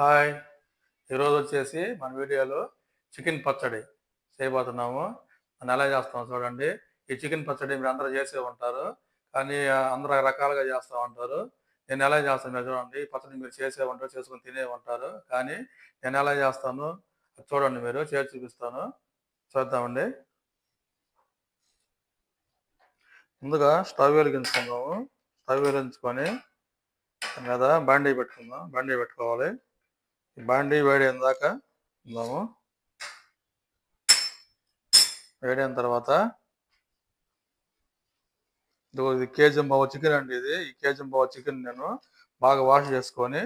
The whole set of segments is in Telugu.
హాయ్. ఈరోజు వచ్చేసి మన వీడియోలో చికెన్ పచ్చడి చేయబోతున్నాము. మనం ఎలా చేస్తాం చూడండి. ఈ చికెన్ పచ్చడి మీరు అందరూ చేసే ఉంటారు. కానీ అందరూ రకాలుగా చేస్తూ ఉంటారు. నేను ఎలా చేస్తాను మీరు చూడండి. ఈ పచ్చడి మీరు చేసే ఉంటారు చేసుకుని తినే ఉంటారు. కానీ నేను ఎలా చేస్తాను అది చూడండి మీరు. చేసి చూపిస్తాను. చూద్దామండి. ముందుగా స్టవ్ వెలిగించుకుందాము. స్టవ్ వెలిగించుకొని దాని మీద బాండీ పెట్టుకుందాం. బాండీ పెట్టుకోవాలి. బాండీ వేడి దాకా ఉందాము. వేడైన తర్వాత ఇదిగో ఇది కేజీ బావ చికెన్ అండి ఇది. ఈ కేజీ బావ చికెన్ నేను బాగా వాష్ చేసుకొని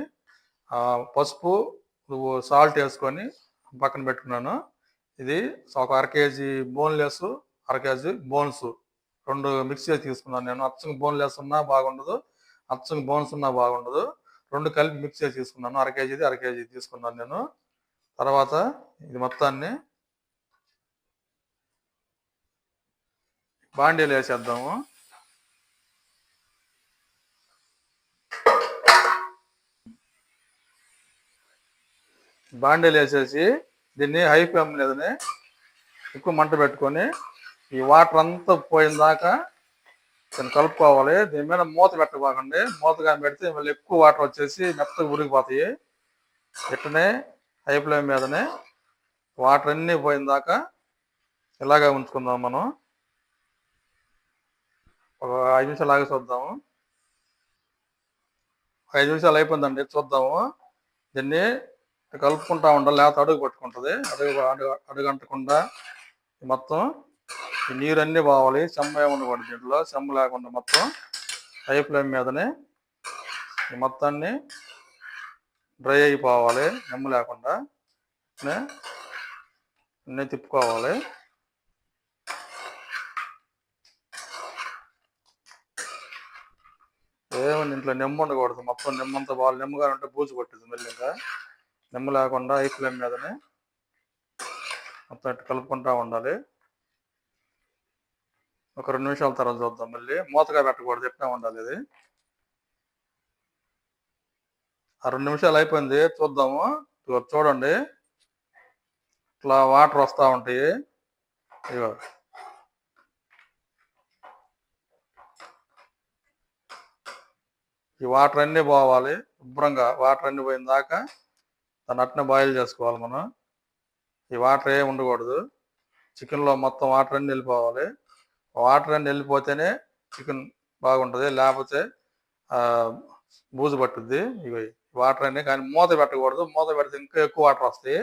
ఆ, పసుపు నువ్వు సాల్ట్ వేసుకొని పక్కన పెట్టుకున్నాను. ఇది ఒక అర కేజీ బోన్లెస్ అర కేజీ బోన్స్. రెండు మిక్స్ చేసి తీసుకున్నాను నేను. అచ్చంగా బోన్లెస్ ఉన్నా బాగుండదు. అచ్చంగా బోన్స్ ఉన్నా బాగుండదు. రెండు కలిపి మిక్స్ చేసి తీసుకున్నాను అర కేజీది అర కేజీ తీసుకున్నాను నేను. తర్వాత ఇది మొత్తాన్ని బాండీలు వేసేద్దాము. బాండీలు వేసేసి దీన్ని హై ఫ్లేమ్ మీదనే ఎక్కువ మంట పెట్టుకొని ఈ వాటర్ అంతా పోయిన దాకా కలుపుకోవాలి. దీని మీద మూత పెట్టబాకండి. మూతగా పెడితే మళ్ళీ ఎక్కువ వాటర్ వచ్చేసి మెత్తగా ఉరిగిపోతాయి ఇట్టనే హై ఫ్లేమ్ మీదనే వాటర్ అన్నీ పోయిన దాకా ఇలాగే ఉంచుకుందాం మనం. ఒక ఐదు నిమిషాలు ఆగి చూద్దాము. ఐదు నిమిషాలు అయిపోయిందండి. చూద్దాము. దీన్ని కలుపుకుంటా ఉండాలి. లేకపోతే అడుగు పట్టుకుంటుంది. అడుగు అడుగు అడుగు అంటకుండా మొత్తం ఈ నీరు అన్నీ పోవాలి చెమ్మ ఉండకూడదు దీంట్లో చెమ్మ లేకుండా మొత్తం హై ఫ్లేమ్ మీదనే ఈ మొత్తాన్ని డ్రై అయిపోవాలి. నెమ్మ లేకుండా అన్నీ తిప్పుకోవాలి. ఏమో ఇంట్లో నెమ్మ ఉండకూడదు. మొత్తం నిమ్మంతా బాగా నిమ్మగా ఉంటే బూజు కొట్టేది మళ్ళీ ఇంకా. నిమ్మ లేకుండా హై ఫ్లేమ్ మీదనే మొత్తం ఇట్టు కలుపుకుంటా ఉండాలి. ఒక రెండు నిమిషాల తర్వాత చూద్దాం మళ్ళీ. మూతగా పెట్టకూడదు ఎట్లా ఉండాలి ఇది ఆ రెండు నిమిషాలు అయిపోయింది చూద్దాము. చూడండి. ఇట్లా వాటర్ వస్తూ ఉంటాయి. ఇగో ఈ వాటర్ అన్నీ పోవాలి శుభ్రంగా వాటర్ అన్నీ పోయిన దాకా దాన్ని అట్నే బాయిల్ చేసుకోవాలి మనం. ఈ వాటర్ ఏ ఉండకూడదు. చికెన్లో మొత్తం వాటర్ అన్నీ వెళ్ళిపోవాలి. వాటర్ అన్ని వెళ్ళిపోతేనే చికెన్ బాగుంటుంది. లేకపోతే బూజు పట్టుద్ది. ఇవి వాటర్ అన్ని కానీ మూత పెట్టకూడదు. మూత పెడితే ఇంకా ఎక్కువ వాటర్ వస్తాయి.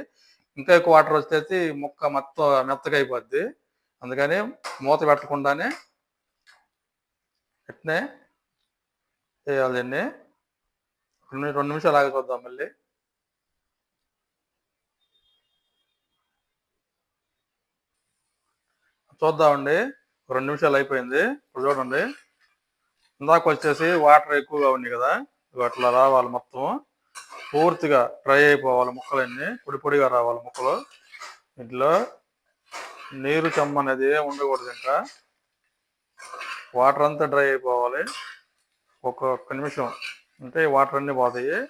ఇంకా ఎక్కువ వాటర్ వస్తే ముక్క మొత్తం మెత్తగా అయిపోద్ది. అందుకని మూత పెట్టకుండానే ఎట్నే చేయాలి దీన్ని? రెండు రెండు నిమిషాలు ఆగి చూద్దాం మళ్ళీ. చూద్దామండి. రెండు నిమిషాలు అయిపోయింది. ఇప్పుడు చూడండి. ఇందాక వచ్చేసి వాటర్ ఎక్కువగా ఉంది కదా. అట్లా రావాలి మొత్తం. పూర్తిగా డ్రై అయిపోవాలి ముక్కలన్నీ. పొడి పొడిగా రావాలి ముక్కలు. ఇంట్లో నీరు చెమ్మ అనేది ఉండకూడదు ఇంకా. వాటర్ అంతా డ్రై అయిపోవాలి. ఒక్కొక్క నిమిషం. అంటే వాటర్ అన్నీ పోతాయి.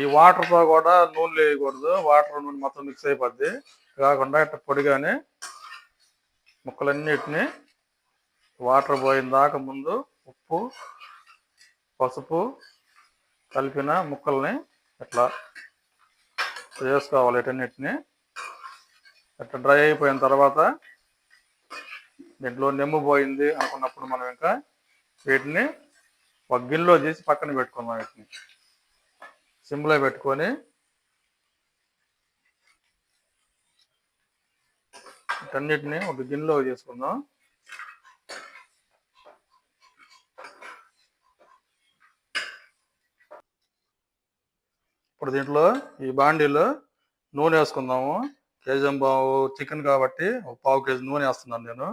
ఈ వాటర్తో కూడా నూనె వేయకూడదు. వాటర్ నూనె మొత్తం మిక్స్ అయిపోద్ది. కాకుండా ఇట్లా పొడిగానే ముక్కలన్నిటిని వాటర్ పోయిన దాకా ముందు ఉప్పు పసుపు కలిపిన ముక్కల్ని ఇట్లా చేసుకోవాలి ఇటన్నిటిని ఇట్లా డ్రై అయిపోయిన తర్వాత దీంట్లో నెమ్ము పోయింది అనుకున్నప్పుడు మనం ఇంకా వీటిని ఒక గిన్నెలో తీసి పక్కన పెట్టుకుందాం వీటిని. సిమ్లో పెట్టుకొని వాటన్నిటిని ఒక గిన్నెలో చేసుకుందాం. ఇప్పుడు దీంట్లో ఈ బాండీలో నూనె వేసుకుందాము. కేజీ బావు చికెన్ కాబట్టి ఒక పావు కేజీ నూనె వేస్తున్నాను నేను.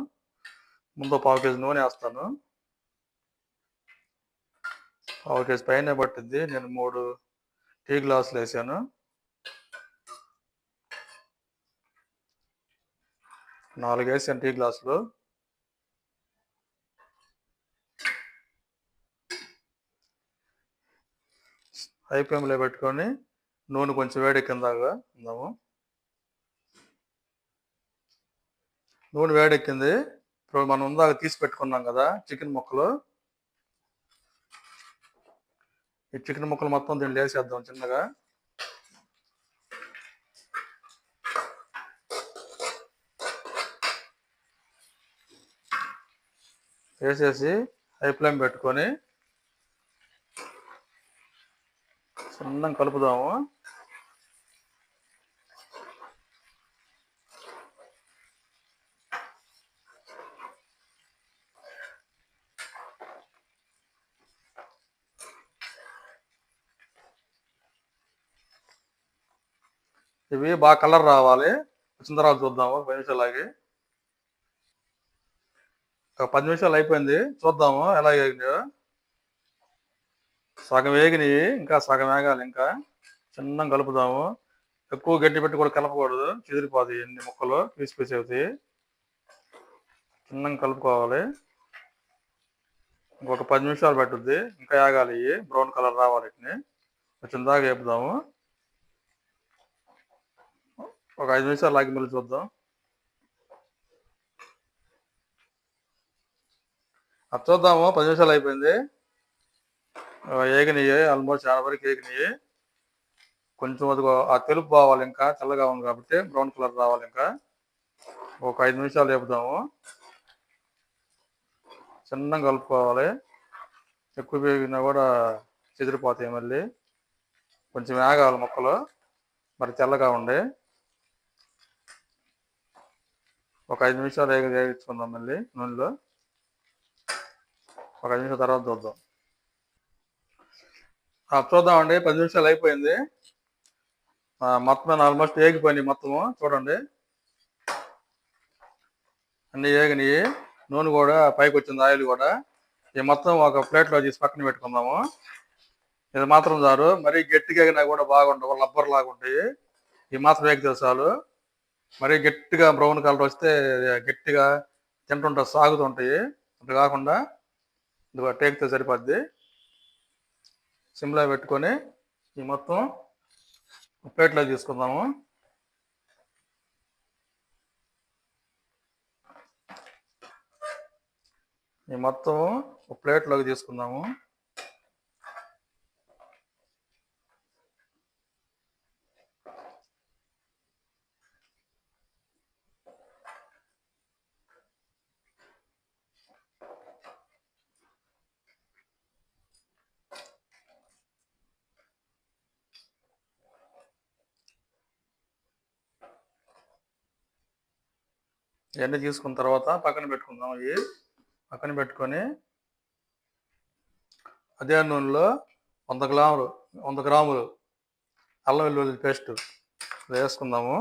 ముందు పావు కేజీ నూనె వేస్తాను. పావు కేజీ పైన పట్టింది నేను మూడు టీ గ్లాసులు వేసాను. నాలుగు వేసాను టీ గ్లాసులు. హై ఫ్లేమ్లో పెట్టుకొని నూనె కొంచెం వేడెక్కిందాగా ఉందాము. నూనె వేడెక్కింది ఇప్పుడు మనం ఉందాక తీసి పెట్టుకున్నాం కదా చికెన్ ముక్కలు. ఈ చికెన్ ముక్కలు మొత్తం దీన్ని వేసేద్దాం చిన్నగా. వేసేసి హై ఫ్లేమ్ పెట్టుకొని చిన్నగా కలుపుదాము. ఇవి బాగా కలర్ రావాలి. వచ్చిన తర్వాత చూద్దాము. పది నిమిషాలు ఒక పది నిమిషాలు అయిపోయింది. చూద్దాము ఎలా వేగినాయో సగం వేగినాయి ఇంకా సగం వేగాలి ఇంకా. చిన్నగా కలుపుదాము. ఎక్కువ గడ్డి పెట్టి కూడా కలపకూడదు. చెదిరిపోతాయి ఎన్ని ముక్కలు పీసి పీస్ అవుతాయి. చిన్నగా కలుపుకోవాలి. ఇంకొక పది నిమిషాలు పట్టుద్ది. ఇంకా వేగాలి. బ్రౌన్ కలర్ రావాలి వీటిని. వచ్చిన దాకా వేపుదాము. ఒక ఐదు నిమిషాలు ఆగి మళ్ళీ చూద్దాం. అది చూద్దాము పది నిమిషాలు అయిపోయింది. ఏగినాయి ఆల్మోస్ట్ చాలా వరకు ఏగినాయి. కొంచెం అది ఆ తెలుపు పోవాలి ఇంకా తెల్లగా ఉంది కాబట్టి బ్రౌన్ కలర్ రావాలి ఇంకా. ఒక ఐదు నిమిషాలు వేపుదాము చిన్నగా కలుపుకోవాలి. ఎక్కువ వేగినా కూడా చెదిరిపోతాయి మళ్ళీ. కొంచెం వేగాలి మొక్కలు. మరి తెల్లగా ఉండే. ఒక ఐదు నిమిషాలు వేగ వేగించుకుందాం మళ్ళీ నూనెలో. ఒక ఐదు నిమిషాల తర్వాత చూద్దాం. చూద్దామండి పది నిమిషాలు అయిపోయింది. మొత్తం ఆల్మోస్ట్ ఏగిపోయినాయి మొత్తము చూడండి. అన్నీ వేగినాయి నూనె కూడా పైకి వచ్చింది ఆయిల్ కూడా. ఈ మొత్తం ఒక ప్లేట్లో తీసి పక్కన పెట్టుకుందాము. ఇది మాత్రం చారు మరీ గట్టిగా కూడా బాగుండవు లబ్బర్ లాగా ఉంటాయి. ఈ మాత్రం ఎగితే చాలు. మరీ గట్టిగా బ్రౌన్ కలర్ వస్తే గట్టిగా తింటుంటా సాగుతుంటాయి. అట్లా కాకుండా ఇదిగో టేక్తో సరిపోద్ది. సిమ్లా పెట్టుకొని ఈ మొత్తం ప్లేట్లో తీసుకుందాము. ఈ మొత్తం ప్లేట్లోకి తీసుకుందాము. ఎండ తీసుకున్న తర్వాత పక్కన పెట్టుకుందాం అవి. పక్కన పెట్టుకొని అదే నూనెలో వంద గ్రాములు వంద గ్రాములు అల్లం వెల్లుల్లి పేస్ట్ వేసుకుందాము.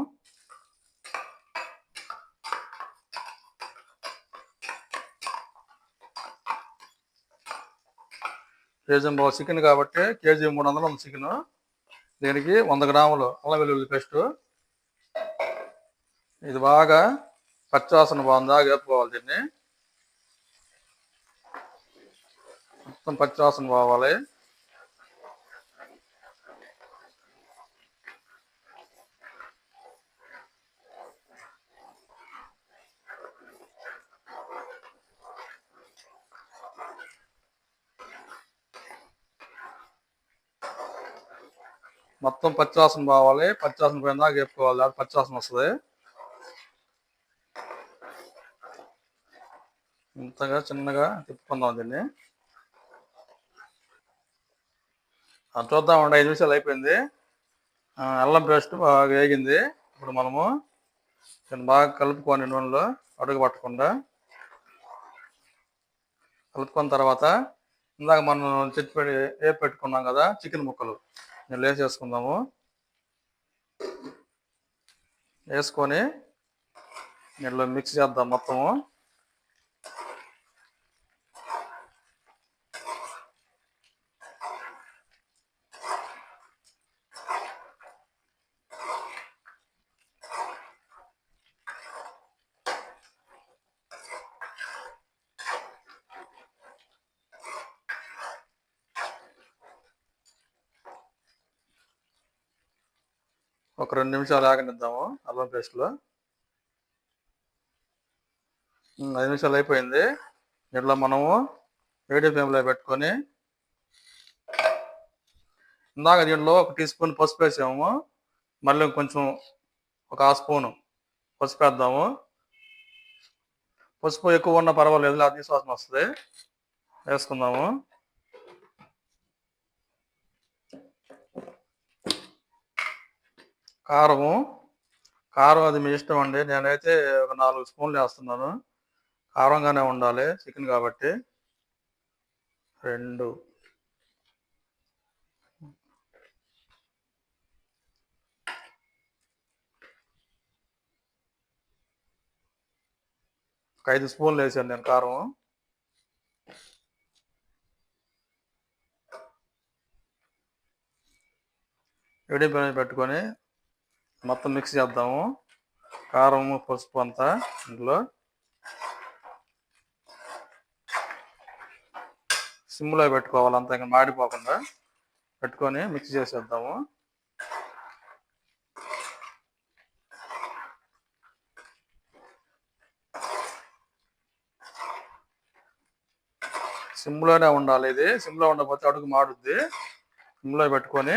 కేజీ బాబు చికెన్ కాబట్టి కేజీ మూడు వందలు ఉంది చికెన్. దీనికి వంద గ్రాములు అల్లం వెల్లుల్లి పేస్ట్. ఇది బాగా పచ్చివాసన బాగుందా వేపుకోవాలి దీన్ని. మొత్తం పచ్చివాసన పోవాలి మొత్తం పచ్చివాసన పోవాలి పచ్చివాసన పోయిన దాకా వేపుకోవాలి. పచ్చివాసన వస్తుంది. కొత్తగా చిన్నగా తిప్పుకుందాం దీన్ని. చూద్దామండి ఐదు నిమిషాలు అయిపోయింది. అల్లం పేస్ట్ బాగా వేగింది. ఇప్పుడు మనము దీన్ని బాగా కలుపుకొని నూనెలో అడుగు పట్టకుండా. కలుపుకున్న తర్వాత ఇందాక మనం చెట్టు ఏ పెట్టుకున్నాం కదా చికెన్ ముక్కలు. నేను వేసేసుకుందాము వేసుకొని నీళ్ళు మిక్స్ చేద్దాం మొత్తము. ఒక రెండు నిమిషాలు ఆగనిద్దాము అల్లం పేస్ట్లో ఐదు నిమిషాలు అయిపోయింది. ఇట్లా మనము వేడి ఫ్లేమ్లో పెట్టుకొని ఇందాక దీంట్లో ఒక టీ స్పూన్ పసుపు వేసాము. మళ్ళీ కొంచెం ఒక హాఫ్ స్పూను పసుపు వేద్దాము. పసుపు ఎక్కువ ఉన్నా పర్వాలేదు అది వాసన వస్తుంది. వేసుకుందాము. కారము. కారం అది మీ ఇష్టం అండి. నేనైతే ఒక నాలుగు స్పూన్లు వేస్తున్నాను. కారంగానే ఉండాలి. చికెన్ కాబట్టి. రెండు. ఒక ఐదు స్పూన్లు వేసాను నేను కారం వేడి పైన పెట్టుకొని మొత్తం మిక్స్ చేద్దాము. కారం పసుపు అంతా ఇందులో. సిమ్లో పెట్టుకోవాలి అంతా ఇంకా మాడిపోకుండా. పెట్టుకొని మిక్స్ చేసేద్దాము. సిమ్లోనే ఉండాలి ఇది. సిమ్లో ఉండకపోతే అడుగు మాడుద్ది. సిమ్లో పెట్టుకొని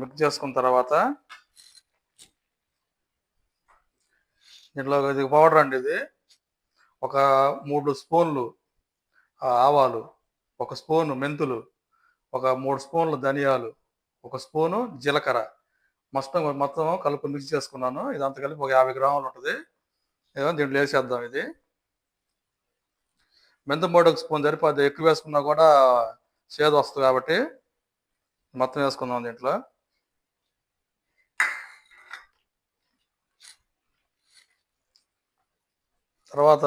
మిక్స్ చేసుకున్న తర్వాత దీంట్లో ఇది పౌడర్ అండి ఇది. ఒక మూడు స్పూన్లు ఆవాలు ఒక స్పూను మెంతులు ఒక మూడు స్పూన్లు ధనియాలు ఒక స్పూను జీలకర్ర. మొత్తం మొత్తం కలుపు మిక్స్ చేసుకున్నాను. ఇదంతా కలిపి ఒక యాభై గ్రాములు ఉంటుంది. ఏదో దీంట్లో వేసేద్దాం ఇది. మెంతు పొడి ఒక స్పూన్ సరిపోద్ది. ఎక్కువ వేసుకున్నా కూడా చేదు వస్తుంది కాబట్టి మొత్తం వేసుకుందాం దీంట్లో. తర్వాత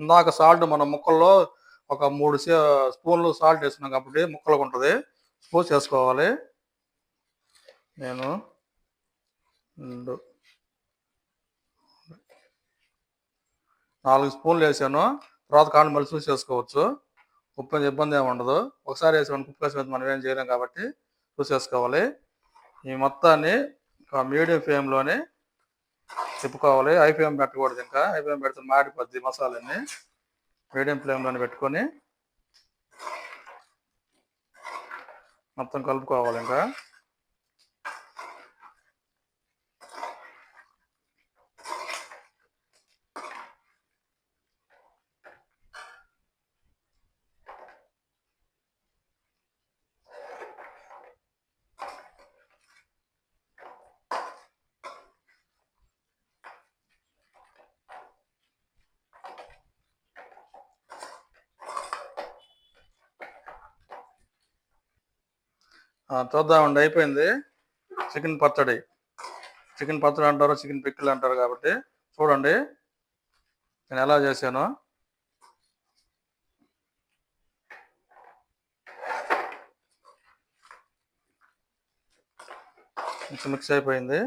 ఇందాక సాల్ట్ మన ముక్కల్లో ఒక మూడు సే- స్పూన్లు సాల్ట్ వేసుకున్నాం కాబట్టి ముక్కలకు ఉంటుంది. స్పూన్స్ వేసుకోవాలి నేను రెండు నాలుగు స్పూన్లు వేసాను. తర్వాత కాళ్ళు మళ్ళీ చూసి వేసుకోవచ్చు ఉప్పు ఏం ఇబ్బంది ఏమి ఉండదు. ఒకసారి వేసామని ఉప్పు వేసి మనం ఏం చేయలేం కాబట్టి చూసేసుకోవాలి ఈ మొత్తాన్ని ఒక మీడియం ఫ్లేమ్లోనే తిప్పుకోవాలి. ఐపీఎం పెట్టకూడదు ఇంకా. ఐపీఎం ఫ్లేమ్ పెడితే మాడిపోద్ది మసాలాన్ని మీడియం ఫ్లేమ్లోనే పెట్టుకొని మొత్తం కలుపుకోవాలి ఇంకా. చూద్దామండి అయిపోయింది. చికెన్ పచ్చడి. చికెన్ పచ్చడి అంటారు చికెన్ పిక్కిల్ అంటారు కాబట్టి చూడండి. నేను ఎలా చేశాను? మిక్స్ మిక్స్ అయిపోయింది.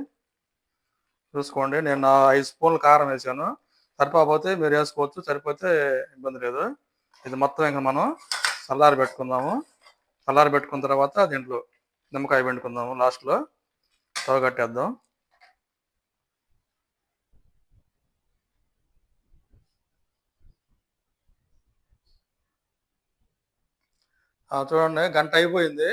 చూసుకోండి. నేను ఐదు స్పూన్లు కారం వేసాను సరిపోతే మీరు వేసుకోవచ్చు. సరిపోతే ఇబ్బంది లేదు. ఇది మొత్తం ఇంకా మనం చల్లారి పెట్టుకుందాము. చల్లారి పెట్టుకున్న తర్వాత దీంట్లో నిమ్మకాయ పెట్టుకుందాము లాస్ట్లో స్టవ్ కట్టేద్దాం. ఆ, చూడండి గంట అయిపోయింది.